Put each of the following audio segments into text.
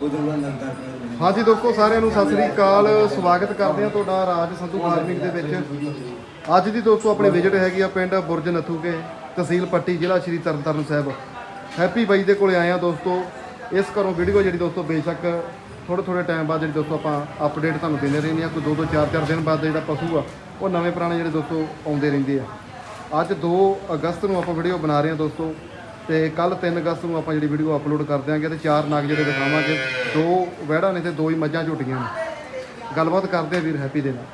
ਹਾਂਜੀ ਦੋਸਤੋ, ਸਾਰਿਆਂ ਨੂੰ ਸਤਿ ਸ੍ਰੀ ਅਕਾਲ। ਸਵਾਗਤ ਕਰਦੇ ਹਾਂ ਤੁਹਾਡਾ ਰਾਜ ਸੰਧੂ ਫਾਰਮਿੰਗ ਦੇ ਵਿੱਚ। ਅੱਜ ਦੀ ਦੋਸਤੋ, ਆਪਣੀ ਵਿਜ਼ਿਟ ਹੈਗੀ ਆ ਪਿੰਡ ਬੁਰਜ ਨਥੂਕੇ ਤਹਿਸੀਲ ਪੱਟੀ, ਜ਼ਿਲ੍ਹਾ ਸ਼੍ਰੀ ਤਰਨਤਾਰਨ ਸਾਹਿਬ। ਹੈਪੀ ਬਾਈ ਦੇ ਕੋਲੇ ਆਏ ਆ ਦੋਸਤੋ। ਇਸ ਘਰੋਂ ਵੀਡੀਓ ਜਿਹੜੀ ਦੋਸਤੋ, ਬੇਸ਼ੱਕ ਥੋੜੇ ਥੋੜੇ ਟਾਈਮ ਬਾਅਦ ਜਿਹੜੀ ਦੋਸਤੋ, ਆਪਾਂ ਅਪਡੇਟ ਤੁਹਾਨੂੰ ਦਿੰਦੇ ਰਹਿੰਦੇ ਆ ਕੋਈ ਦੋ ਦੋ ਚਾਰ ਚਾਰ ਦਿਨ ਬਾਅਦ ਜਿਹੜਾ ਪਸ਼ੂ ਆ, ਉਹ ਨਵੇਂ ਪੁਰਾਣੇ ਜਿਹੜੇ ਦੋਸਤੋ ਆਉਂਦੇ ਰਹਿੰਦੇ ਆ। ਅੱਜ 2 ਅਗਸਤ ਨੂੰ ਆਪਾਂ ਵੀਡੀਓ ਬਣਾ ਰਹੇ ਹਾਂ ਦੋਸਤੋ। ਤੇ ਕੱਲ 3 ਅਗਸਤ ਨੂੰ ਆਪਾਂ ਜਿਹੜੀ ਵੀਡੀਓ ਅਪਲੋਡ ਕਰ ਦਿਆਂਗੇ ਤੇ ਚਾਰ ਨਾਗ ਜਿਹੜੇ ਦਿਖਾਵਾਂਗੇ ਦੋ ਵਹਿੜਾਂ ਨੇ ਤੇ ਦੋ ਹੀ ਮੱਝਾਂ ਝੋਟੀਆਂ ਨੇ। ਗੱਲਬਾਤ ਕਰਦੇ ਆ ਵੀਰ ਹੈਪੀ ਦੇ ਨਾਲ।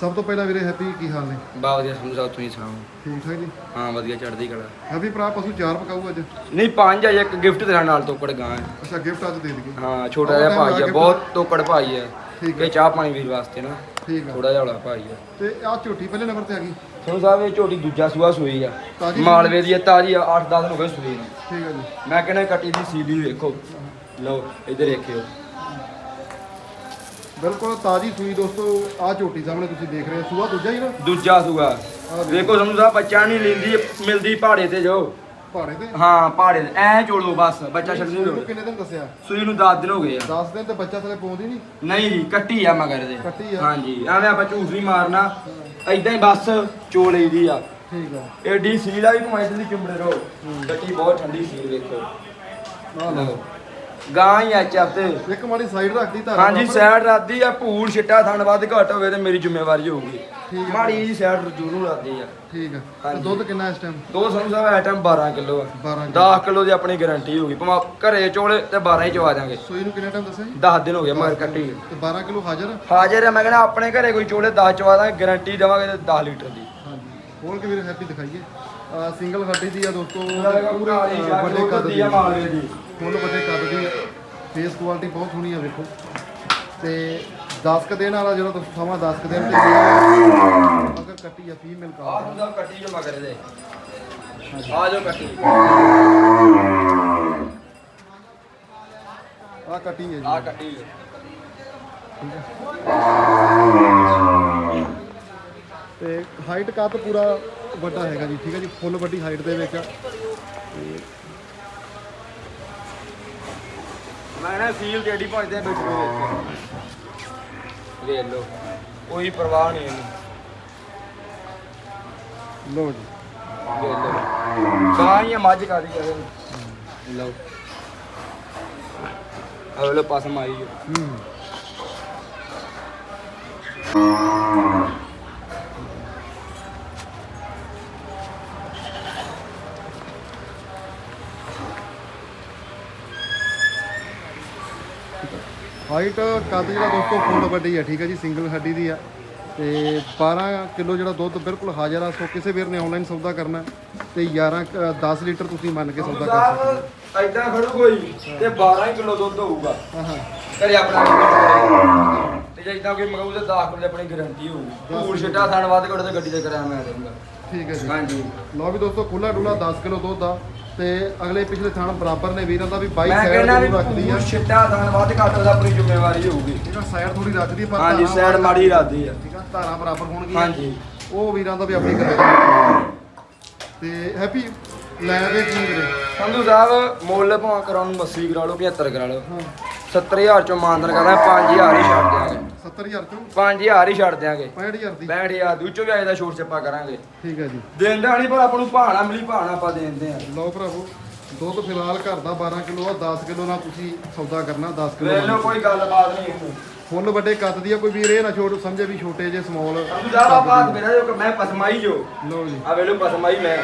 ਸਭ ਤੋਂ ਪਹਿਲਾਂ ਵੀਰੇ ਹੈਪੀ ਕੀ ਹਾਲ ਨੇ? ਬਾ ਵਧੀਆ ਸਮਝਾਓ ਤੁਸੀਂ ਸੁਣਾਓ? ਠੀਕ ਠਾਕ ਜੀ? ਹਾਂ ਵਧੀਆ ਚੜ੍ਹਦੀ ਕਲਾ। ਹੈਪੀ ਭਰਾ ਪਸ਼ੂ ਚਾਰ ਪਕਾਊ ਅੱਜ? ਨਹੀਂ ਪੰਜ ਆ ਇੱਕ ਗਿਫਟ ਦੇਣਾ ਨਾਲ ਤੋਕੜ ਗਾਂ। ਹੈ ਅੱਛਾ ਗਿਫਟ ਅੱਜ ਦੇ ਦਈਏ। ਹਾਂ ਛੋਟਾ ਜਿਹਾ ਭਾਈ ਆ ਬਹੁਤ ਤੋਕੜ ਭਾਈ ਆ। ਠੀਕ ਇਹ ਚਾਹ ਪਾਣੀ ਵੀਰ ਵਾਸਤੇ ਨਾ। ਠੀਕ ਆ। ਥੋੜਾ ਜਿਹਾ ਹੌਲਾ ਭਾਈ ਆ। ਤੇ ਆ ਝੋਟੀ ਪਹਿਲੇ ਨੰਬਰ ਤੇ ਆ ਗਈ। ਸੁਣ ਸਾਹਿਬ ਇਹ ਝੋਟੀ ਦੂਜਾ ਸੂਆ ਸੂਈ ਆ। ਤਾਜ਼ੀ ਮਾਲਵੇ ਦੀ ਤਾਜੀ ਆ 8-10 ਦਿਨ ਹੋ ਗਏ ਸੂਈ ਨੂੰ। ਠੀਕ ਆ ਜੀ। ਮੈਂ ਕਹਿੰਦਾ ਕੱਟੀ ਦੀ ਸੀਡੀ ਵੇਖੋ। ਲਓ ਇੱਧਰ ਦੇਖਿਓ। ਬਿਲਕੁਲ ਤਾਜ਼ੀ ਸੂਈ ਦੋਸਤੋ ਆ ਝੋਟੀ ਸਾਹਮਣੇ ਤੁਸੀਂ ਦੇਖ ਰਹੇ ਹੋ। ਸੂਆ ਦੂਜਾ ਹੀ ਨਾ? ਦੂਜਾ ਸੂਆ। ਵੇਖੋ ਸਮਝ ਸਾਹਿਬ ਬੱਚਾ ਨਹੀਂ ਲੈਂਦੀ ਮਿਲਦੀ ਪਹਾੜੇ ਤੇ ਜੋ। ਤੇ? ਹਾਂ ਪਹਾੜੇ ਤੇ। ਐ ਚੋਲੋ ਬਸ ਬੱਚਾ ਛੱਡਣੀ ਸੂਈ ਨੂੰ ਕਿੰਨੇ ਦਿਨ ਦੱਸਿਆ? ਸੂਈ ਨੂੰ 10 ਦਿਨ ਹੋ ਗਏ ਆ। 10 ਦਿਨ ਤੇ ਬੱਚਾ ਥਲੇ ਪਾਉਂਦੀ ਨਹੀਂ? ਨਹੀਂ ਜੀ ਕੱਟੀ ਆ ਮਗਰ ਦੇ। ਕੱਟੀ ਆ? ਹਾਂਜੀ ਐਵੇਂ ਆਪਾਂ ਝੂਠ ਨਹੀਂ ਮਾਰਨਾ। ਐਦਾਂ ਹੀ ਬਸ ਚੋ ਲਈਦੀ ਆ। ਠੀਕ ਆ। ਏਡੀ ਸੀਲ ਆ ਵੀ ਭਾਵੇਂ ਦੀ ਚੁੰਬੜੇ ਰਹੋ। ਕੱਟੀ ਬਹੁਤ ਠੰਡੀ ਸੀਲ ਵੇਖੋ। ਆ ਲਓ। ਗਾਂ ਹੀ ਐਚ ਤੇ। ਇੱਕ ਮਾੜੀ ਸਾਈਡ ਰੱਖਦੀ ਧਾਰਾ ਹਾਂਜੀ। ਸਾਈਡ ਰਾਦੀ ਆ ਭੂਰ ਛਿੱਟਾ ਥਣ ਵੱਧ ਘੱਟ ਹੋਵੇ ਤੇ ਮੇਰੀ ਜ਼ਿੰਮੇਵਾਰੀ ਹੋਊਗੀ। ਮਾੜੀ ਜੀ ਸਾਈਡ ਜ਼ਰੂਰ ਰਾਦੀ ਆ। ਠੀਕ ਆ। ਤੇ। ਦੁੱਧ ਕਿੰਨਾ ਇਸ ਟਾਈਮ ਦੋ ਸਾਨੂੰ ਸਾਹਿਬ ਆਈਟਮ 12 ਕਿਲੋ ਆ। 12 10 ਕਿਲੋ ਦੀ ਆਪਣੀ ਗਾਰੰਟੀ ਹੋਊਗੀ। ਭਾਵੇਂ ਘਰੇ ਚੋਲੇ ਤੇ 12 ਹੀ ਚਵਾ ਦਾਂਗੇ ਸੂਈ ਨੂੰ ਕਿੰਨਾ ਟਾਈਮ ਦੱਸਿਆ ਜੀ? 10 ਦਿਨ ਹੋ ਗਏ ਮਗਰ ਕੱਟੀ ਤੇ 12 ਕਿਲੋ ਹਾਜ਼ਰ? ਹਾਜ਼ਰ ਆ ਮੈਂ ਕਹਿੰਦਾ ਆਪਣੇ ਘਰੇ ਕੋਈ ਚੋਲੇ 10 ਚਵਾ ਦਾਂਗੇ ਗਾਰੰਟੀ ਦੇਵਾਂਗੇ ਤੇ 10 ਲੀਟਰ ਦੀ। ਹਾਂਜੀ। ਹੋਰ ਕਿ ਵੀਰ ਹੈਪੀ ਦਿਖਾਈਏ। ਆ ਸਿੰਗਲ ਹੱਡੀ ਦੀ ਆ ਦੋਸਤੋ ਪੂਰੇ ਪੂਰੇ ਅ, ਵੱਡੇ ਕੱਦ ਦੀ ਆ ਮਾਲਵੇ ਦੀ। ਫੁੱਲ ਵੱਡੇ ਕੱਦ ਦੀ ਫੇਸ ਕੁਆਲਿਟੀ ਬਹੁਤ ਸੋਹਣੀ ਆ ਵੇਖੋ। ਤੇ 10 ਕ ਦਿਨ ਵਾਲਾ ਜਿਹੜਾ ਤੁਸੀਂ ਸਮਾਂ 10 ਕ ਦਿਨ ਤੇ ਅਗਰ ਕੱਟੀ ਆ ਫੀਮੇਲ ਆ ਕਾ ਹੁੰਦਾ ਕੱਟੀ ਜੋ ਮਗਰ ਦੇ। ਆ ਜੋ ਕੱਟੀ। ਆ ਕੱਟੀ ਹੈ ਆ ਜੀ। ਕੱਟੀ ਤੇ ਹਾਈਟ ਕੱਦ ਪੂਰਾ ਵੱਡਾ ਹੈਗਾ ਜੀ ਠੀਕ ਹੈ ਜੀ? ਫੁੱਲ ਵੱਡੀ ਹਾਈਟ ਦੇ ਵਿੱਚ ਆ। ਮੈਂ ਨਾ ਸੀਲ ਡੇਡੀ ਭਜਦੇ ਆ ਬੈਠੇ ਵੇਖ ਵੇਖ ਲੋ ਕੋਈ ਪਰਵਾਹ ਨਹੀਂ ਇਹਨੂੰ। ਲਓ ਜੀ। ਵੇਖ ਲੋ ਗਾਂ ਮੱਝ ਕਾਦੀ ਕਰੇ। ਲਓ। ਆ ਲੋ ਪਾਸ ਮਾਈ ਜੋ ਹੂੰ। ਹਾਈਟ ਕੱਦ ਜਿਹੜਾ ਦੋਸਤੋ ਫੁੱਲ ਵੱਡੀ ਹੈ ਠੀਕ ਹੈ ਜੀ ਸਿੰਗਲ ਹੱਡੀ ਦੀ ਆ। ਤੇ 12 ਕਿਲੋ ਜਿਹੜਾ ਦੁੱਧ ਬਿਲਕੁਲ ਹਾਜ਼ਰ ਆ ਸੋ ਕਿਸੇ ਵੀਰ ਨੇ ਆਨਲਾਈਨ ਸੌਦਾ ਕਰਨਾ ਤੇ 11 ਕ- 10 ਲੀਟਰ ਤੁਸੀਂ ਮੰਨ ਕੇ ਸੌਦਾ ਕਰ ਸਕਦੇ ਹੋ। ਐਦਾਂ ਖੜੂ ਕੋਈ ਤੇ 12 ਹੀ ਕਿਲੋ ਦੁੱਧ ਹੋਊਗਾ। ਹਾਂ ਹਾਂ। ਘਰੇ ਆਪਣਾ ਤੇ ਜੇ ਇਦਾਂ ਕੋਈ ਮੰਗਾਊ ਤੇ 10 ਕਿਲੋ ਦੀ ਆਪਣੀ ਗਾਰੰਟੀ ਹੋਊਗੀ ਪੂਰ ਛਿੱਟਾ ਥਣ ਵੱਧ ਘੱਟ ਤੇ ਗੱਡੀ ਤੇ ਕਰਾਇਆ ਮੈਂ ਦੇਵਾਂਗਾ ਠੀਕ ਹੈ ਜੀ। ਹਾਂਜੀ। ਲਓ ਵੀ ਦੋਸਤੋ ਖੁੱਲਾ ਡੁੱਲਾ 10 ਕਿਲੋ ਦੁੱਧ ਆ। ਤੇ ਅਗਲੇ ਪਿਛਲੇ ਥਾਣ ਬਰਾਬਰ ਨੇ ਵੀਰਾਂ ਦਾ ਵੀ 22 ਮੈਂ ਸਾਈਡ ਕਹਿੰਦਾ ਵੀ ਰੱਖਦੀ ਆ। ਛਿੱਟਾ ਥਣ ਵੱਧ ਘੱਟ ਉਹਦਾ ਆਪਣੀ ਜ਼ਿੰਮੇਵਾਰੀ ਹੋਊਗੀ। ਜਿਹੜਾ ਸਾਈਡ ਥੋੜੀ ਰੱਖਦੀ ਆ, ਪਰ ਹਾਂਜੀ ਧਾਰਾਂ ਸਾਈਡ ਮਾੜੀ ਇਰਾਦੀ ਆ। ਠੀਕ ਆ ਧਾਰਾਂ ਬਰਾਬਰ ਹੋਣਗੀਆਂ। ਹਾਂਜੀ। ਉਹ ਵੀਰਾਂ ਦਾ ਵੀ ਆਪਣੀ ਕਰੇ ਤੇ ਹੈਪੀ ਲੈ ਦੇ ਕੀ ਵੀਰੇ। ਸੰਧੂ ਸਾਹਿਬ ਮੁੱਲ ਭਾਵੇਂ ਕਰਾਉਣ ਨੂੰ 80 ਕਰਾ ਲਓ 75 ਕਰਾ ਲਓ। ਹਾਂ। 70000 ਚੋਂ ਮਾਨਦਨ ਕਰਦਾ 5000 ਹੀ ਛੱਡ ਦਿਆਂਗੇ। 70000 ਚੋਂ 5000 ਹੀ ਛੱਡ ਦਿਆਂਗੇ। 65000 ਦੀ। 65000 ਦੀ ਉੱਚੋ ਵੀ ਆਏ ਦਾ ਛੋਟ ਛੱਪਾ ਕਰਾਂਗੇ। ਠੀਕ ਹੈ ਜੀ। ਦਿੰਦਾ ਨਹੀਂ ਪਰ ਆਪਾਂ ਨੂੰ ਭਾਣਾ ਮਿਲੀ ਭਾਣਾ ਆਪਾਂ ਦੇਂਦੇ ਆ ਲਓ ਭਰਾਵੋ ਦੁੱਧ ਫਿਲਹਾਲ ਘਰ ਦਾ 12 ਕਿਲੋ ਆ 10 ਕਿਲੋ ਨਾਲ ਤੁਸੀਂ ਸੌਦਾ ਕਰਨਾ 10 ਵੇਖ ਲਓ ਕਿਲੋ ਕੋਈ ਗੱਲਬਾਤ ਨਹੀਂ ਇਹਨੂੰ ਫੁੱਲ ਵੱਡੇ ਕੱਦ ਦੀ ਆ ਕੋਈ ਵੀਰ ਇਹ ਨਾ ਛੋਟ ਸਮਝੇ ਵੀ ਛੋਟੇ ਜੇ ਸਮਾਲ ਆ ਬਾਤ ਮੇਰਾ ਜੋ ਕਿ ਮੈਂ ਪਸਮਾਈ ਜੋ। ਲਓ ਜੀ। ਆ ਵੇਲੋ ਪਸਮਾਈ ਮੈਂ।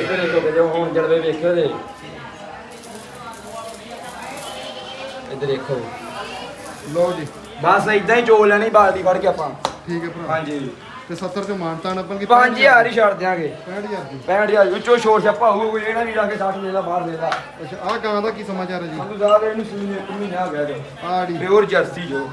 ਇਧਰ ਦੇਖੋ ਕਿ ਜੋ ਹੁਣ ਜਲਵੇ ਵੇਖਿਓ ਦੇ ਇਧਰ ਦੇਖੋ। ਲਓ ਜੀ। ਬਸ ਇਦਾਂ ਹੀ ਚੋਲ ਲੈਣੀ ਬਾਲਟੀ ਫੜ ਕੇ ਆਪਾਂ। ਠੀਕ ਹੈ ਭਰਾ। ਹਾਂਜੀ। ਤੇ 70 ਚੋਂ ਮਾਨਤਾ ਨੱਪਣ ਕੀ 5000 ਹੀ ਛੱਡ ਦਿਆਂਗੇ। 65000 ਦੀ। 65000 ਵਿੱਚੋਂ ਛੋਟ ਛੱਪਾ ਹੋਊਗਾ ਕੋਈ ਜਿਹੜਾ ਵੀ ਲਾ ਕੇ 60 ਦੇ ਦਾ ਬਾਹਰ ਦੇ ਦਾ ਅੱਛਾ ਆਹ ਗਾਂ ਦਾ ਕੀ ਸਮਾਚਾਰ ਹੈ ਜੀ? ਸੰਧੂ ਸਾਹਿਬ ਇਹਨੂੰ ਸੂਈ ਇੱਕ ਮਹੀਨਾ ਹੋ ਗਿਆ ਜੋ ਆੜੀ। ਪਿਓਰ ਜਰਸੀ ਜੋ।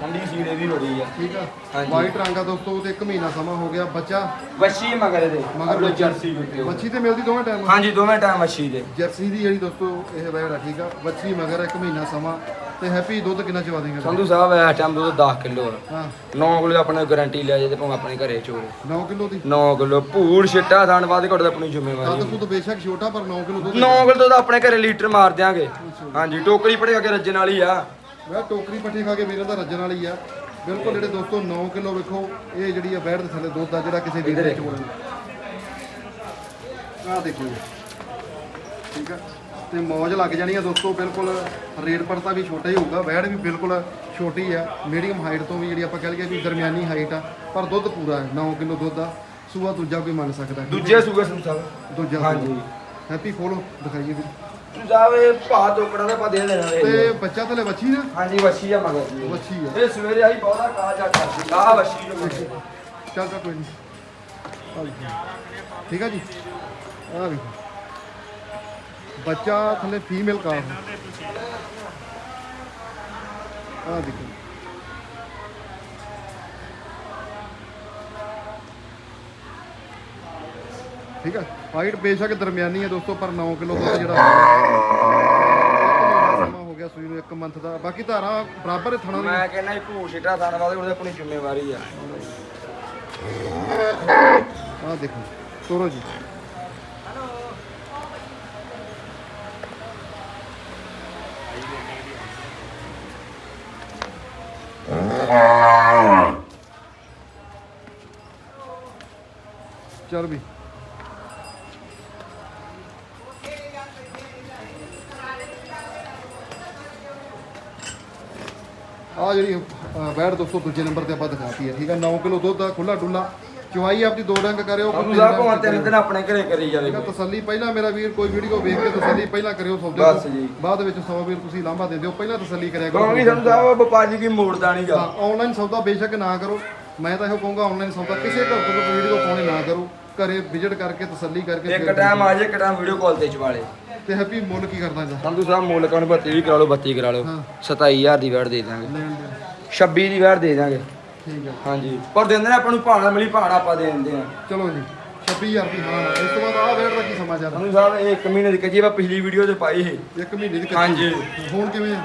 ਠੰਡੀ ਸੀਲ ਇਹਦੀ ਬੜੀ ਆ। ਠੀਕ ਆ। ਹਾਂਜੀ। ਵਾਈਟ ਰੰਗ ਆ ਦੋਸਤੋ ਤੇ 1 ਮਹੀਨਾ ਸਮਾਂ ਹੋ ਗਿਆ ਬੱਚਾ। ਵੱਛੀ ਮਗਰ ਦੇ ਮਗਰ ਵੱਛੀ। ਜਰਸੀ ਜੋ ਪਿਓਰ ਬੱਚੀ ਤੇ ਮਿਲਦੀ ਦੋਵੇਂ ਟਾਈਮ ਹਾਂਜੀ ਦੋਵੇਂ ਟਾਈਮ ਵੱਛੀ ਦੇ। ਜਰਸੀ ਦੀ ਜਿਹੜੀ ਦੋਸਤੋ ਇਹ ਵੈੜ ਆ ਠੀਕ ਆ। ਬੱਚੀ ਮਗਰ 1 ਮਹੀਨਾ ਸਮਾਂ। ਤੇ ਹੈਪੀ ਦੁੱਧ ਕਿੰਨਾ ਚਵਾ ਦੇਗਾ ਸੰਧੂ ਸਾਹਿਬ ਇਸ ਟਾਈਮ ਦੁੱਧ 10 ਕਿਲੋ ਆ। ਹਾਂ। 9 ਕਿਲੋ ਆਪਣੇ ਗਾਰੰਟੀ ਲੈ ਜੇ ਤੇ ਭਾਵੇਂ ਆਪਣੇ ਘਰੇ ਚੋਰੇ। 9 ਕਿਲੋ ਦੀ? 9 ਕਿਲੋ ਭੂੜ ਛਿੱਟਾ ਥਣ ਵੱਧ ਘੱਟ ਆਪਣੀ ਜ਼ਿੰਮੇਵਾਰੀ ਕੁੱਦ ਬੇਸ਼ੱਕ ਛੋਟਾ ਪਰ 9 ਕਿਲੋ ਦੁੱਧ 9 ਕਿਲੋ ਤਾਂ ਆਪਣੇ ਘਰੇ ਲੀਟਰ ਮਾਰ ਦਿਆਂਗੇ। ਹਾਂਜੀ ਟੋਕਰੀ ਪੜੇ ਅੱਗੇ ਰੱਜਣ ਵਾਲੀ ਆ। ਮੈਂ ਟੋਕਰੀ ਪੱਠੀ ਖਾ ਕੇ ਵੀਰਾਂ ਦਾ ਰੱਜਣ ਵਾਲੀ ਆ। ਬਿਲਕੁਲ ਜਿਹੜੇ ਦੋਸਤੋ 9 ਕਿਲੋ ਵੇਖੋ ਇਹ ਜਿਹੜੀ ਆ ਬੈੜ ਦੇ ਥੱਲੇ ਦੁੱਧ ਆ ਜਿਹੜਾ ਕਿਸੇ ਵੀਰ ਦੇ ਚੋਣ ਆਹ ਦੇਖੋ ਠੀਕ ਆ? ਤੇ ਮੌਜ ਲੱਗ ਜਾਣੀ ਆ ਦੋਸਤੋ ਬਿਲਕੁਲ ਰੇਟ ਪੜਤਾ ਵੀ ਛੋਟਾ ਹੀ ਹੋਊਗਾ ਬੈੜ ਵੀ ਬਿਲਕੁਲ ਛੋਟੀ ਆ ਮੀਡੀਅਮ ਹਾਈਟ ਤੋਂ ਵੀ ਜਿਹੜੀ ਆਪਾਂ ਕਹਿ ਲਈਏ ਵੀ ਦਰਮਿਆਨੀ ਹਾਈਟ ਆ ਪਰ ਦੁੱਧ ਪੂਰਾ ਹੈ 9 ਕਿਲੋ ਦੁੱਧ ਆ ਸੂਆ ਦੂਜਾ ਕੋਈ ਮੰਨ ਸਕਦਾ। ਦੂਜੇ ਸੂਗੇ ਸੰਧੂ ਸਾਹਿਬ ਦੂਜਾ ਹਾਂਜੀ। ਹੈਪੀ ਫੋਲੋ ਦਿਖਾਈਏ ਵੀ। ਇਹ ਭਾ ਟੋਕੜਾ ਦਾ ਪਾ ਦੇ ਦੇਣਾ ਤੇ ਬੱਚਾ ਥਲੇ ਵੱਛੀ ਨਾ? ਹਾਂਜੀ ਵੱਛੀ ਆ ਮਗਰ ਜੀ। ਵੱਛੀ ਆ। ਇਹ ਸਵੇਰੇ ਆਈ ਬਹੁਤਾ ਕਾਜਾ ਕਰਦੀ ਆ ਵੱਛੀ ਜੋ ਵੱਛੀ। ਚੱਲ ਚੱਲ ਕੋਈ ਨਹੀਂ ਆ। ਠੀਕ ਆ ਜੀ? ਆ ਵੀ ਬੱਚਾ ਥੱਲੇ ਫੀਮੇਲ ਕਾਫ ਆ ਦੇਖੋ। ਠੀਕ ਆ ਹਾਈਟ ਬੇਸ਼ੱਕ ਦਰਮਿਆਨੀ ਹੈ ਦੋਸਤੋ ਪਰ 9 ਕਿਲੋ ਦੁੱਧ ਜਿਹੜਾ ਸਮਾਂ ਹੋ ਗਿਆ ਸੂਈ ਨੂੰ 1 ਮੰਥ ਦਾ। ਬਾਕੀ ਧਾਰਾਂ ਬਰਾਬਰ ਹੈ ਥਣਾ ਦੀ ਮੈਂ ਕਹਿੰਦਾ ਇਹ ਭੂੜ ਛਿੱਟਾ ਥਣ ਵੱਧ ਘੱਟ ਆਪਣੀ ਜ਼ਿੰਮੇਵਾਰੀ ਆ। ਆ ਦੇਖੋ। ਤੋਰੋ ਜੀ। ਵੀ। ਆ ਜਿਹੜੀ ਬੈੜ ਦੋਸਤੋ ਦੂਜੇ ਨੰਬਰ ਤੇ ਆਪਾਂ ਦਿਖਾਤੀ ਹੈ ਠੀਕ ਹੈ? 9 ਕਿਲੋ ਦੁੱਧ ਆ ਖੁੱਲਾ ਡੁੱਲਾ। ਚੁਆਈ ਆਪਦੀ ਦੋ ਡੰਗ ਕਰਿਓ ਸੰਧੂ ਸਾਹਿਬ ਭਾਵੇਂ ਤਿੰਨ ਦਿਨ ਆਪਣੇ ਘਰੇ ਕਰੀ ਜਾਵੇ ਠੀਕ ਆ, ਤਸੱਲੀ ਪਹਿਲਾਂ ਮੇਰਾ ਵੀਰ ਕੋਈ ਵੀਡੀਓ ਵੇਖ ਕੇ ਤਸੱਲੀ ਪਹਿਲਾਂ ਕਰਿਓ ਸੌਦੇ ਬਸ ਤੋਂ। ਜੀ। ਬਾਅਦ ਵਿੱਚ 100 ਵੀਰ ਤੁਸੀਂ ਲਾਂਭਾ ਦੇ ਦਿਓ ਪਹਿਲਾਂ ਤਸੱਲੀ ਕਰਿਆ ਕਰੋ। ਕਹੋਗੇ ਸੰਧੂ ਸਾਹਿਬ ਵਪਾਰੀ ਕੀ ਮੋੜਦਾ ਨਹੀਂਗਾ ਆਨਲਾਈਨ ਸੌਦਾ ਬੇਸ਼ੱਕ ਨਾ ਕਰੋ। ਮੈਂ ਤਾਂ ਇਹੋ ਕਹੂੰਗਾ ਆਨਲਾਈਨ ਸੌਦਾ ਕਿਸੇ ਘਰ ਤੋਂ ਵੀਡੀਓ ਪਾਉਣੇ ਨਾ ਕਰੋ। ਘਰੇ ਵਿਜ਼ਿਟ ਕਰਕੇ ਤਸੱਲੀ ਕਰਕੇ ਇੱਕ ਫਿਰ ਟਾਈਮ ਆ ਜੇ ਇੱਕ ਟਾਈਮ ਵੀਡੀਓ ਕਾਲ ਤੇ ਚਵਾਲੇ ਤੇ ਹੈਪੀ ਮੁੱਲ ਕੀ ਕਰਦਾ ਇਹਦਾ ਸੰਧੂ ਸਾਹਿਬ ਮੁੱਲ ਕਣ 32 ਵੀ ਕਰਾ ਲਓ 32 ਕਰਾ ਲਓ। ਹਾਂ। 27000 ਦੀ ਵੈਟ ਦੇ ਦਾਂਗੇ। ਲੈਣ ਦੇ 26 ਦੀ ਵੈਟ ਦੇ ਦਾਂਗੇ। ਠੀਕ ਹੈ। ਹਾਂਜੀ। ਪਰ ਦਿੰਦੇ ਨੇ ਆਪਾਂ ਨੂੰ ਭਾਣਾ ਮਿਲੀ ਭਾਣਾ ਆਪਾਂ ਦੇ ਦਿੰਦੇ ਆ। ਚਲੋ ਜੀ 26000 ਦੀ ਹਾਂ। ਇਸ ਤੋਂ ਬਾਅਦ ਵੇੜ ਦਾ ਕੀ ਸਮਾਚਾਰ? ਸੰਧੂ ਸਾਹਿਬ ਇਹ ਇੱਕ ਮਹੀਨੇ ਦੀ ਕੱਜੀ ਆਪਾਂ ਪਿਛਲੀ ਵੀਡੀਓ 'ਚ ਪਾਈ ਸੀ। ਇੱਕ ਮਹੀਨੇ ਦੀ ਕੱਚੀ। ਹਾਂਜੀ। ਹੁਣ ਕਿਵੇਂ ਆ?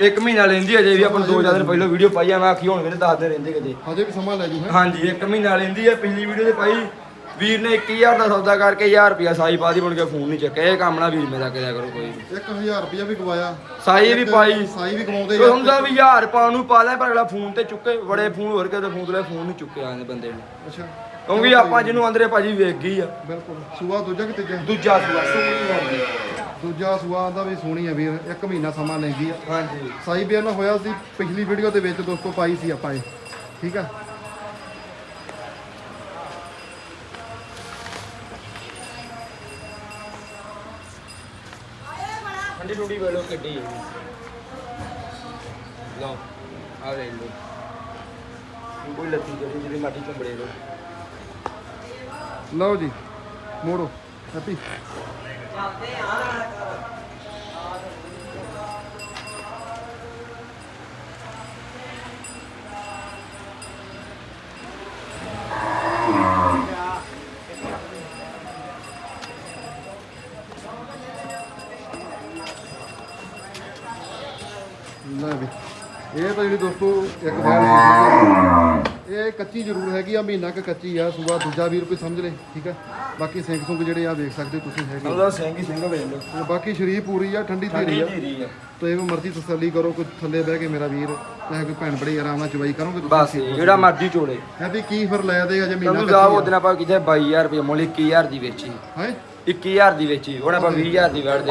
ਇੱਕ ਮਹੀਨਾ ਲੈਂਦੀ ਅਜੇ ਵੀ ਆਪਾਂ ਨੂੰ ਦੋ ਚਾਰ ਦਿਨ ਪਹਿਲਾਂ ਵੀਡੀਓ ਪਾਈ ਆ ਮੈਂ ਆਖੀ ਹੁਣ ਕਿਤੇ ਦੱਸ ਦਿਨ ਰਹਿੰਦੇ ਕਿਤੇ। ਹਜੇ ਵੀ ਸਮਾਂ ਲੈ ਜੂ ਹੈ? ਹਾਂਜੀ ਇੱਕ ਮਹੀਨਾ ਲੈਂਦੀ ਆ ਪਿਛਲੀ ਵੀਡੀਓ 'ਚ ਪਾਈ। ਵੀਰ ਨੇ 21000 ਦਾ ਸੌਦਾ ਕਰਕੇ 1000 ਰੁਪਿਆ ਸਾਈ ਪਾ ਦੀ ਮੁੜ ਕੇ ਫੋਨ ਨਹੀਂ ਚੱਕਿਆ। ਇਹ ਕੰਮ ਨਾ ਵੀਰ ਮੇਰਾ ਕਰਿਆ ਕਰੋ ਕੋਈ ਵੀ। 1000 ਰੁਪਇਆ ਵੀ ਗਵਾਇਆ। ਸਾਈ ਵੀ ਪਾਈ। ਸਾਈ ਵੀ ਕਮਾਉਂਦੇ ਕੋਈ ਹੁੰਦਾ ਵੀ 1000 ਪਾਉਣ ਨੂੰ ਪਾ ਲੈ ਪਰ ਅਗਲਾ ਫੋਨ ਤੇ ਚੁੱਕੇ ਬੜੇ ਫੋਨ ਹੋਰ ਕੇ ਤੇ ਫੋਨ ਤੇ ਫੋਨ ਨਹੀਂ ਚੁੱਕਿਆ ਆਂਦੇ ਬੰਦੇ ਨੇ। ਅੱਛਾ। ਕਿਉਂਕਿ ਆਪਾਂ ਜਿਹਨੂੰ ਅੰਦਰੇ ਭਾਜੀ ਵੇਖ ਗਈ ਆ। ਬਿਲਕੁਲ। ਸੂਆ ਦੂਜਾ ਕਿ ਤੀਜਾ? ਦੂਜਾ ਸੂਆ ਸੋਹਣੀ ਹੁੰਦੀ ਦੂਜਾ ਸੂਆ ਆਂਦਾ ਵੀ ਸੋਹਣੀ ਹੈ ਵੀਰ ਇੱਕ ਮਹੀਨਾ ਸਮਾਂ ਲੈਂਦੀ ਆ। ਹਾਂਜੀ। ਸਾਈ ਬਿਆਨ ਹੋਇਆ ਸੀ ਪਿਛਲੀ ਵੀਡੀਓ ਦੇ ਵਿੱਚ ਦੋਸਤੋ ਪਾਈ ਸੀ ਆਪਾਂ ਇਹ। ਠੀਕ ਆ? ਠੰਡੀ ਠੰਡੀ ਵੇਲੋ ਕੱਢੀ ਲਓ ਆ ਲੋ ਕੋਈ ਲੱਤੀ ਜਿਹੜੀ ਜਿਹੜੀ ਮਾਟੀ ਚੰਬੜੇ ਲੋ ਲਓ ਜੀ ਮੋੜੋ ਹੈਪੀ। ਲੈ ਵੀ। ਇਹ ਤਾਂ ਜਿਹੜੀ ਦੋਸਤੋ ਇੱਕ ਸੀ ਇਹ ਕੱਚੀ ਜ਼ਰੂਰ ਹੈਗੀ ਆ ਮਹੀਨਾ ਕ ਕੱਚੀ ਆ ਸੂਆ ਦੂਜਾ ਵੀਰ ਕੋਈ ਸਮਝ ਲੈ ਠੀਕ ਆ? ਬਾਕੀ ਸਿੰਘ ਸੁੰਗ ਜਿਹੜੇ ਆ ਵੇਖ ਸਕਦੇ ਤੁਸੀਂ ਹੈਗੇ ਉਹਦਾ ਸਿੰਘ ਹੀ ਸਿੰਘ ਵੇਖ ਲੋ ਤੇ ਬਾਕੀ ਸ਼ਰੀਰ ਪੂਰੀ ਆ ਠੰਡੀ ਧੀਰੀ ਆ। ਧੀਰੀ ਆ। ਤੇ ਇਹ ਮਰਜ਼ੀ ਤਸੱਲੀ ਕਰੋ ਕੋਈ ਥੱਲੇ ਬਹਿ ਕੇ ਮੇਰਾ ਵੀਰ ਚਾਹੇ ਕੋਈ ਭੈਣ ਬੜੀ ਆਰਾਮ ਨਾਲ ਚਵਾਈ ਕਰੋਗੇ ਬਸ ਜਿਹੜਾ ਮਰਜ਼ੀ ਚੋਲੇ। ਹੈ ਵੀ ਕੀ ਫਿਰ ਲੈ ਦੇਗਾ ਜੇ ਮਹੀਨਾ ਤੁਹਾਨੂੰ ਸਾਹਿਬ ਉਹਦੇ ਨਾਲ ਆਪਾਂ ਕਿਤੇ 22000 ਰੁਪਏ ਮੁੱਲ 21000 ਦੀ ਵੇਚੀ। ਹੈ? 21000 ਦੀ ਵੇਚੀ ਹੁਣ ਆਪਾਂ 20000 ਦੀ ਵੜ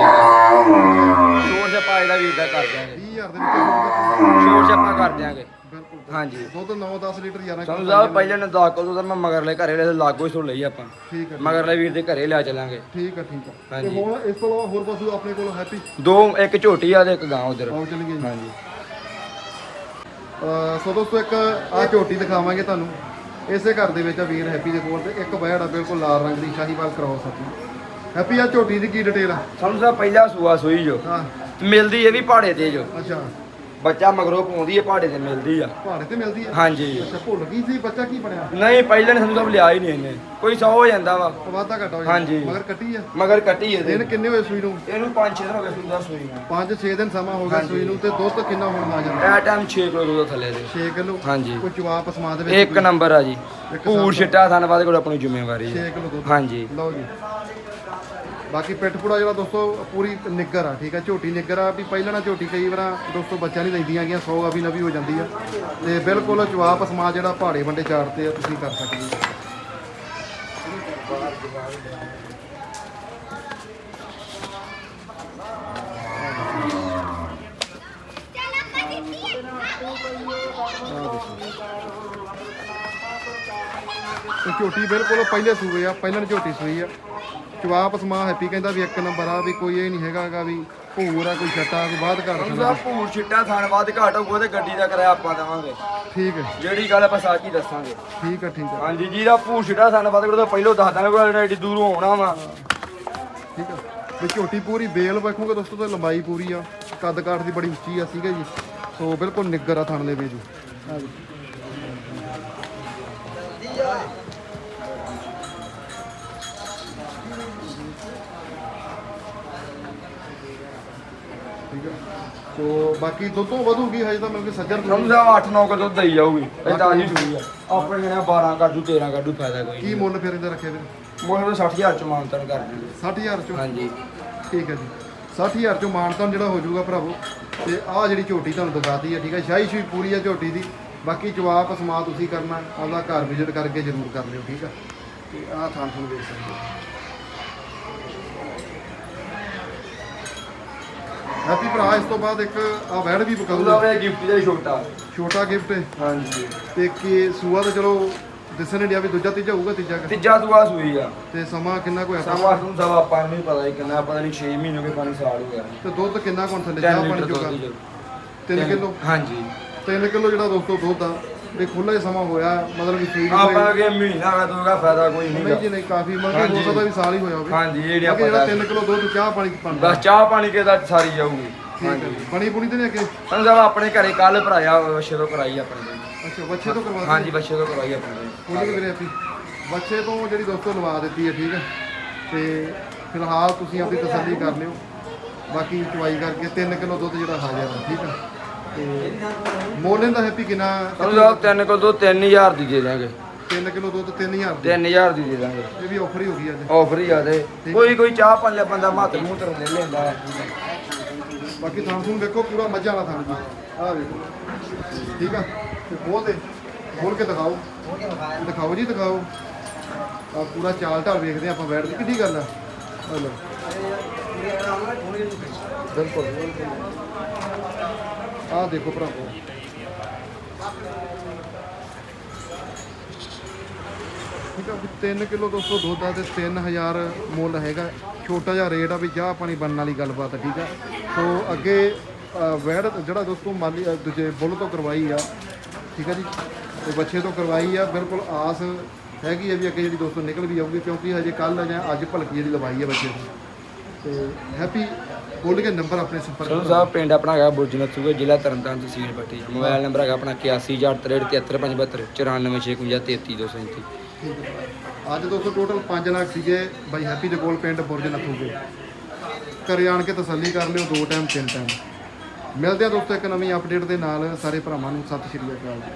ਸ਼ੋਰ ਛਪਾ ਇਹਦਾ ਵੀਰ ਦਾ ਕਰ ਦਿਆਂਗੇ। 20000 ਦੇ ਵਿੱਚ ਸ਼ੋਰ ਛਪਾ ਕਰ ਦਿਆਂਗੇ ਬਿਲਕੁਲ ਹਾਂਜੀ। ਦੁੱਧ 9-10 ਲੀਟਰ 11 ਸਾਨੂੰ ਸਾਹਿਬ ਪਹਿਲੇ ਨੇ ਦਾ ਕੋਲ ਤਾਂ ਮੈਂ ਮਗਰਲੇ ਘਰੇ ਲੈ ਲਾਗੋ ਇਥੋਂ ਲਈ ਆਪਾਂ। ਠੀਕ ਹੈ ਮਗਰਲੇ ਵੀਰ ਦੇ ਘਰੇ ਲਿਆ ਚੱਲਾਂਗੇ। ਠੀਕ ਹੈ ਠੀਕ ਹੈ। ਤੇ ਹਾਂਜੀ। ਹੁਣ ਇਸ ਤੋਂ ਇਲਾਵਾ ਹੋਰ ਪਸ਼ੂ ਆਪਣੇ ਕੋਲ ਹੈਪੀ ਦੋ ਇੱਕ ਝੋਟੀ ਆ ਤੇ ਇੱਕ ਗਾਂ ਉਧਰ। ਆਓ ਚਲੀਏ ਜੀ। ਹਾਂਜੀ। ਅਹ ਸੋ ਦੋਸਤੋ ਇੱਕ ਆ ਝੋਟੀ ਦਿਖਾਵਾਂਗੇ ਤੁਹਾਨੂੰ। ਇਸੇ ਘਰ ਦੇ ਵਿੱਚ ਆ ਵੀਰ ਹੈਪੀ ਦੇ ਕੋਲ ਤੇ ਇੱਕ ਬੈੜ ਆ ਬਿਲਕੁਲ ਲਾਲ ਰੰਗ ਦੀ ਸ਼ਾਹੀਵਾਲ ਕ੍ਰੋਸ ਆ ਹੈਪੀ ਆ ਝੋਟੀ ਦੀ ਕੀ ਡਿਟੇਲ ਆ? ਸਾਨੂੰ ਸਾਹਿਬ ਪਹਿਲਾ ਸੂਆ ਸੋਈ ਜੋ। ਹਾਂ। ਮਿਲਦੀ ਇਹ ਵੀ ਪਹਾੜੇ ਤੇ ਜੋ। ਅੱਛਾ। ਬੱਚਾ ਮਗਰੋਂ ਪਾਉਂਦੀ ਹੈ ਪਹਾੜੇ ਤੇ ਮਿਲਦੀ ਆ। ਪਹਾੜੇ ਤੇ ਮਿਲਦੀ ਹੈ ਹਾਂਜੀ। ਅੱਛਾ ਭੁੱਲ ਗਈ ਸੀ ਬੱਚਾ ਕੀ ਬਣਿਆ? ਨਹੀਂ ਪਹਿਲਾਂ ਨੇ ਤਾਂ ਲਿਆ ਹੀ ਨਹੀਂ ਇਹਨੇ। ਕੋਈ 100 ਹੋ ਜਾਂਦਾ ਵਾ। ਵਾਧਾ ਘਟਾ ਹੋ ਹਾਂਜੀ। ਮਗਰ ਕੱਟੀ ਆ? ਮਗਰ ਕੱਟੀ ਇਹਦੇ। ਦਿਨ ਕਿੰਨੇ ਹੋਏ ਸੂਈ ਨੂੰ? ਇਹਨੂੰ 5-6 ਦਿਨ ਹੋ ਗਏ ਸੁਣਦਾ ਸੂਈ ਨੂੰ। 5-6 ਦਿਨ ਸਮਾਂ ਹੋ ਗਿਆ। ਸੂਈ ਨੂੰ ਤੇ ਦੁੱਧ ਕਿੰਨਾ ਹੋਣ ਆ ਜਾਂਦਾ? ਇਹ ਟਾਈਮ 6 ਕਿਲੋ ਦੁੱਧ ਥੱਲੇ ਦੇ। 6 ਕਿਲੋ? ਹਾਂਜੀ। ਕੋਈ ਜਵਾਬ ਅਸਮਾਨ ਦੇ ਵਿੱਚ ਇੱਕ ਨੰਬਰ ਆ ਜੀ। ਇੱਕ ਪੂਰ ਸਾਲ ਛਿੱਟਾ ਧੰਨਵਾਦ ਕੋਲ ਆਪਣੀ ਜ਼ਿੰਮੇਵਾਰੀ 6 ਹੈ ਕਿਲੋ ਦੁੱਧ। ਹਾਂਜੀ। ਲਓ ਜੀ। ਬਾਕੀ ਪਿੱਠ ਪੂੜਾ ਜਿਹੜਾ ਦੋਸਤੋ, ਪੂਰੀ ਨਿੱਗਰ ਆ, ਠੀਕ ਆ? ਝੋਟੀ ਨਿੱਗਰ ਆ। ਵੀ ਪਹਿਲਾਂ ਨਾ ਝੋਟੀ ਕਈ ਵਾਰ ਦੋਸਤੋ ਬੱਚਾ ਨਹੀਂ ਲੈਂਦੀਆਂ ਹੈਗੀਆਂ 100 ਅਭੀ ਨਵੀ ਹੋ ਜਾਂਦੀ ਆ। ਤੇ ਬਿਲਕੁਲ ਜਵਾਬ ਸਮਾਜ ਜਿਹੜਾ ਪਹਾੜੇ ਵੰਡੇ ਚਾੜਦੇ ਆ, ਤੁਸੀਂ ਕਰ ਸਕਦੇ ਹੋ। ਝੋਟੀ ਬਿਲਕੁਲ ਪਹਿਲੇ ਸੂਏ ਆ, ਪਹਿਲਾਂ ਦੀ ਝੋਟੀ ਸੂਈ ਆ। ਜਵਾਬ ਸਮਾ ਹੈਪੀ ਕਹਿੰਦਾ ਵੀ ਇੱਕ ਨੰਬਰ ਆ ਵੀ ਕੋਈ ਇਹ ਨਹੀਂ ਹੈਗਾਗਾ ਵੀ ਭੂਰ ਆ ਕੋਈ ਛੱਟਾ ਕੋਈ ਬਾਅਦ ਘਰ ਉਹਦਾ ਪੂਰ ਛਿੱਟਾ ਧੰਨਵਾਦ ਘਾਟ ਹੋਊਗਾ ਤੇ ਗੱਡੀ ਦਾ ਕਿਰਾਇਆ ਆਪਾਂ ਦੇਵਾਂਗੇ। ਠੀਕ ਹੈ। ਜਿਹੜੀ ਗੱਲ ਆਪਾਂ ਸੱਚ ਹੀ ਦੱਸਾਂਗੇ। ਠੀਕ ਹੈ ਠੀਕ ਹੈ। ਹਾਂਜੀ ਜਿਹਦਾ ਪੂਰ ਛਿੱਟਾ ਧੰਨਵਾਦ ਕੋਲ ਤਾਂ ਪਹਿਲਾਂ ਦੱਸ ਦਾਂਗੇ ਕੋਲ ਐਡੀ ਦੂਰੋਂ ਆਉਣਾ ਵਾ। ਠੀਕ ਹੈ। ਵੀ ਝੋਟੀ ਪੂਰੀ ਬੇਲ ਵੇਖੋਗੇ ਦੋਸਤੋ ਤੇ ਲੰਬਾਈ ਪੂਰੀ ਆ ਕੱਦ ਕਾਠ ਦੀ ਬੜੀ ਉੱਚੀ ਆ ਸੀਗਾ ਜੀ। ਸੋ ਬਿਲਕੁਲ ਨਿੱਗਰ ਆ ਥਣ ਦੇ ਜੀ ਆ ਜੀ ਸੋ ਬਾਕੀ ਦੁੱਧੋਂ ਵਧੂਗੀ ਹਜੇ ਤਾਂ ਮਿਲ ਕੇ ਸੱਜਰ ਤੁਸੀਂ। ਸਮਝਾ 8-9 ਕਿਲੋ ਦਈ ਜਾਊਗੀ ਇਹ ਤਾਜੀ ਸੂਈ ਆ। ਆਪਣੇ ਕਹਿੰਦੇ 12 ਕੱਢੂ 13 ਕੱਢੂ ਫਾਇਦਾ ਕੋਈ ਕੀ ਨਹੀਂ। ਮੁੱਲ ਫਿਰ ਇਹਦਾ ਰੱਖਿਆ ਵੀਰ? ਮੋਹਨ ਦਾ 60000 ਚ ਮਾਨਤਨ ਕਰ ਦਿੰਦੇ। 60000 ਚੋਂ? ਹਾਂਜੀ। ਠੀਕ ਹੈ ਜੀ। 60000 ਚੋਂ ਮਾਨਤਾਨ ਜਿਹੜਾ ਹੋ ਜਾਊਗਾ ਭਰਾਵੋ ਤੇ ਆਹ ਜਿਹੜੀ ਝੋਟੀ ਤੁਹਾਨੂੰ ਦਿਖਾਤੀ ਹੈ ਠੀਕ ਹੈ ਸ਼ਾਹੀ ਸ਼ੂਈ ਪੂਰੀ ਹੈ ਝੋਟੀ ਦੀ। ਬਾਕੀ ਜਵਾਬ ਸਮਾ ਤੁਸੀਂ ਕਰਨਾ ਆਪਦਾ ਘਰ ਵਿਜ਼ਿਟ ਕਰਕੇ ਜ਼ਰੂਰ ਕਰ ਲਿਓ ਠੀਕ ਹੈ। ਤੇ ਆਹ ਥਾਂ ਤੁਹਾਨੂੰ ਦੇਖ ਸਕਦੇ ਹੋ। ਹੈਪੀ ਭਰਾ ਇਸ ਤੋਂ ਬਾਅਦ ਇੱਕ ਆ ਵੈੜ ਵੀ ਉਹਦਾ ਬਕਾਊਗਾ ਉਹ ਗਿਫਟ ਦਾ ਛੋਟਾ। ਛੋਟਾ ਗਿਫਟ ਹਾਂਜੀ। ਤੇ ਕੀ ਸੂਆ ਤਾਂ ਚਲੋ ਦਿਸਣ ਡਿਆ ਵੀ ਦੂਜਾ ਤੀਜਾ ਹੋਊਗਾ ਤੀਜਾ ਕਿ- ਤੀਜਾ ਦੂਆ ਸੂਈ ਆ। ਤੇ ਸਮਾਂ ਕਿੰਨਾ ਕੁ ਹੋਇਆ? ਸਮਾਂ ਨੂੰ ਸਵਾ ਪਾਣੀ ਪਤਾ ਨਹੀਂ ਕਿੰਨਾ ਪਤਾ ਨਹੀਂ 6 ਮਹੀਨੇ ਹੋ ਗਏ ਪਾਣੀ ਸਾਲ ਹੋ ਗਿਆ ਤੇ ਦੁੱਧ ਕਿੰਨਾ ਕੁ ਹੁਣ ਥੱਲੇ? 3 ਚਾਹ ਪਾਣੀ ਲੀਟਰ ਜੋਗਾ ਦੁੱਧ ਜੀ। 3 ਕਿਲੋ? ਹਾਂਜੀ। 3 ਕਿਲੋ ਜਿਹੜਾ ਦੋਸਤੋ ਦੁੱਧ ਆ। ਵੀ ਖੁੱਲਾ ਸਮਾਂ ਹੋਇਆ ਮਤਲਬ ਕਿ ਸੂਈ ਆਪਾਂ ਅਗੇ ਮਹੀਨਾ ਦਾ ਦੋਗਾ ਫਾਇਦਾ ਕੋਈ ਨਹੀਂ ਨਹੀਂ ਜੀ ਨਹੀਂ ਕਾਫੀ ਮਤਲਬ ਕਿ ਹੋ। ਸਕਦਾ ਵੀ ਸਾਲ ਹੀ ਹੋਇਆ ਹੋਵੇ। ਹਾਂਜੀ ਜਿਹੜਾ ਆਪਾਂ 3 ਕਿਲੋ ਦੁੱਧ ਚਾਹ ਪਾਣੀ ਪਾਉਂਦਾ ਬਸ ਚਾਹ ਪਾਣੀ ਕੇ ਦਾ ਸਾਰੀ ਜਾਊਗੀ। ਠੀਕ। ਬਣੀ ਬੁਣੀ ਤੇ ਨਹੀਂ ਅੱਗੇ? ਸਾਨੂੰ ਸਾਹਿਬ ਆਪਣੇ ਘਰੇ ਕੱਲ ਭਰਾਇਆ ਤੋਂ ਕਰਾਈ ਆਪਣੇ ਅੱਛਾ ਬੱਚੇ ਤੋਂ ਕਰਵਾ ਹਾਂਜੀ ਬੱਚੇ ਤੋਂ ਕਰਵਾਈ ਆਪਣੇ ਕੋਈ ਵੀਰੇ ਆਪੀ। ਬੱਚੇ ਤੋਂ ਜਿਹੜੀ ਦੋਸਤੋ ਲਵਾ ਦਿੱਤੀ ਹੈ ਠੀਕ ਹੈ। ਤੇ ਫਿਲਹਾਲ ਤੁਸੀਂ ਆਪਣੀ ਤਸੱਲੀ ਕਰ ਲਿਓ। ਬਾਕੀ ਚਵਾਈ ਕਰਕੇ 3 ਕਿਲੋ ਦੁੱਧ ਜਿਹੜਾ ਹਾਜ਼ਰ ਹੈ ਠੀਕ ਹੈ। ਮੋਲਨ ਦਾ ਹੈਪੀ ਕਿੰਨਾ? ਸਾਨੂੰ ਸਾਹਿਬ ਤਿੰਨ ਕੋਲ ਤੋਂ 3000 ਦੀ ਦੇ ਦਾਂਗੇ। 3 ਕਿਲੋ ਦੁੱਧ 3000 ਦੀ। 3000 ਦੀ ਦੇ ਦਾਂਗੇ। ਇਹ ਵੀ ਆਫਰ ਹੀ ਹੋ ਗਈ ਅੱਜ। ਆਫਰ ਹੀ ਆ ਤੇ। ਕੋਈ ਕੋਈ ਚਾਹ ਪਾਣੀ ਲਿਆ ਬੰਦਾ ਮਾਤਰ ਮੂੰਹ ਤਰ ਲੈ ਲੈਂਦਾ ਬਾਕੀ ਥਾਂ ਤੁਹਾਨੂੰ ਦੇਖੋ ਪੂਰਾ ਮੱਝਾਂ ਵਾਲਾ ਥਾਂ ਜੀ। ਆਹ ਵੇਖੋ। ਠੀਕ ਆ? ਤੇ ਖੋਲ ਦੇ। ਖੋਲ ਕੇ ਦਿਖਾਓ। ਦਿਖਾਓ ਜੀ ਦਿਖਾਓ। ਆ ਪੂਰਾ ਚਾਲ ਢਾਲ ਵੇਖਦੇ ਆਪਾਂ ਬੈਠ ਕੇ ਕਿੱਡੀ ਗੱਲ ਆ। ਆ ਲਓ। ਬਿਲਕੁਲ। ਆਹ ਦੇਖੋ ਭਰਾਵੋ ਠੀਕ ਆ 3 ਕਿਲੋ 200 ਦੁੱਧ ਆ ਤੇ 3000 ਮੁੱਲ ਹੈਗਾ। ਛੋਟਾ ਜਿਹਾ ਰੇਟ ਆ ਵੀ ਚਾਹ ਪਾਣੀ ਬਣਨ ਵਾਲੀ ਗੱਲਬਾਤ ਆ ਠੀਕ ਆ? ਸੋ ਅੱਗੇ ਅ, ਵੈੜ ਜਿਹੜਾ ਦੋਸਤੋ ਮਾਲੀ ਅ, ਦੂਜੇ ਬੁੱਲ ਤੋਂ ਕਰਵਾਈ ਆ ਠੀਕ ਆ ਜੀ? ਤੇ ਬੱਚੇ ਤੋਂ ਕਰਵਾਈ ਆ ਬਿਲਕੁਲ ਆਸ ਹੈਗੀ ਆ ਵੀ ਅੱਗੇ ਜਿਹੜੀ ਦੋਸਤੋ ਨਿਕਲ ਵੀ ਆਊਗੀ ਕਿਉਂਕਿ ਹਜੇ ਕੱਲ ਜਾਂ ਅੱਜ ਭਲਕੀ ਦੀ ਲਵਾਈ ਆ ਬੱਚੇ ਦੀ। ਤੇ ਹੈਪੀ ਬੋਲ ਕੇ ਨੰਬਰ ਆਪਣੇ ਸੰਪਰਕ ਸਾਨੂੰ ਸਾਹਿਬ ਪਿੰਡ ਆਪਣਾ ਹੈਗਾ ਬੁਰਜ ਨਥੂਗੇ ਜ਼ਿਲ੍ਹਾ ਤਰਨਤਾਰਨ ਤਹਿਸੀਲ ਪੱਟੀ ਮੋਬਾਈਲ ਨੰਬਰ ਹੈਗਾ ਆਪਣਾ 8143373572 9465733237 ਠੀਕ ਹੈ ਅੱਜ ਦੋਸਤੋ ਟੋਟਲ 5 ਲੱਖ ਸੀਗੇ ਬਾਈ ਹੈਪੀ ਦੇ ਕੋਲ ਪਿੰਡ ਬੁਰਜ ਨੱਥੂਗੇ ਘਰੇ ਆਣ ਕੇ ਤਸੱਲੀ ਕਰ ਲਿਓ ਦੋ ਟਾਈਮ ਤਿੰਨ ਟਾਈਮ ਮਿਲਦੇ ਆ ਦੋਸਤੋ ਇੱਕ ਨਵੀਂ ਅਪਡੇਟ ਦੇ ਨਾਲ। ਸਾਰੇ ਭਰਾਵਾਂ ਨੂੰ ਸਤਿ ਸ਼੍ਰੀ ਅਕਾਲ ਜੀ।